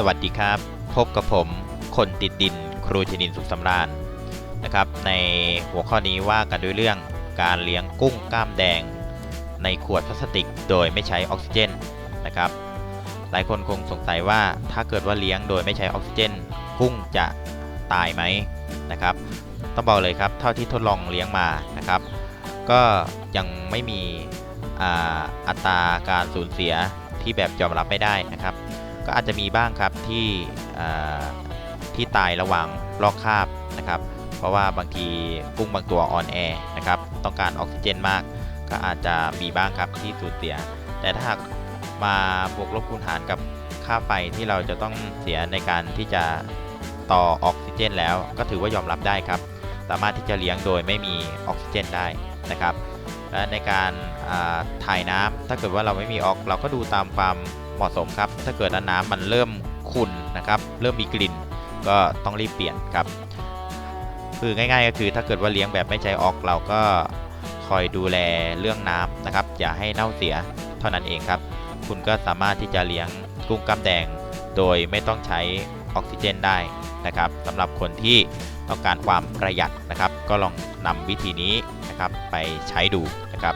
สวัสดีครับ พบกับผมคนติดดินครูชนินสุขสำราญนะครับ ในหัวข้อนี้ว่ากันด้วยเรื่องการเลี้ยงกุ้งกล้ามแดง ในขวดพลาสติกโดยไม่ใช้ออกซิเจนนะครับ หลายคนคงสงสัยว่าถ้าเกิดว่าเลี้ยงโดยไม่ใช้ออกซิเจน กุ้งจะตายไหมนะครับ ต้องบอกเลยครับเท่าที่ทดลองเลี้ยงมานะครับ ก็ยังไม่มีอ,อัตราการสูญเสียที่แบบยอมรับไม่ได้นะครับ ก็อาจจะมีบ้างครับที่ที่ตายระหว่างลอกคราบนะครับ เพราะว่าบางทีกุ้งบางตัวอ่อนแอนะครับต้องการออกซิเจนมาก ก็อาจจะมีบ้างครับที่สูญเสีย แต่ถ้าหากมาบวกลบคูณหารกับค่าไฟที่เราจะต้องเสียในการที่จะต่อออกซิเจน แล้วก็ถือว่ายอมรับได้ครับ สามารถที่จะเลี้ยงโดยไม่มีออกซิเจนได้นะครับและในการถ่ายน้ำถ้าเกิดว่าเราไม่มีออก เราก็ดูตามความ เหมาะสมครับ ถ้าเกิดน้ำมันเริ่มขุ่นนะครับ เริ่มมีกลิ่น ก็ต้องรีบเปลี่ยนครับ คือง่าย ๆ ก็คือถ้าเกิดว่าเลี้ยงแบบไม่ใช้ออกเราก็คอยดูแลเรื่องน้ำนะครับ อย่าให้เน่าเสียเท่านั้นเองครับ คุณก็สามารถที่จะเลี้ยงกุ้งกล้ามแดง โดยไม่ต้องใช้ออกซิเจนได้นะครับสำหรับคนที่ต้องการความประหยัดนะครับ ก็ลองนำวิธีนี้นะครับไปใช้ดูนะครับ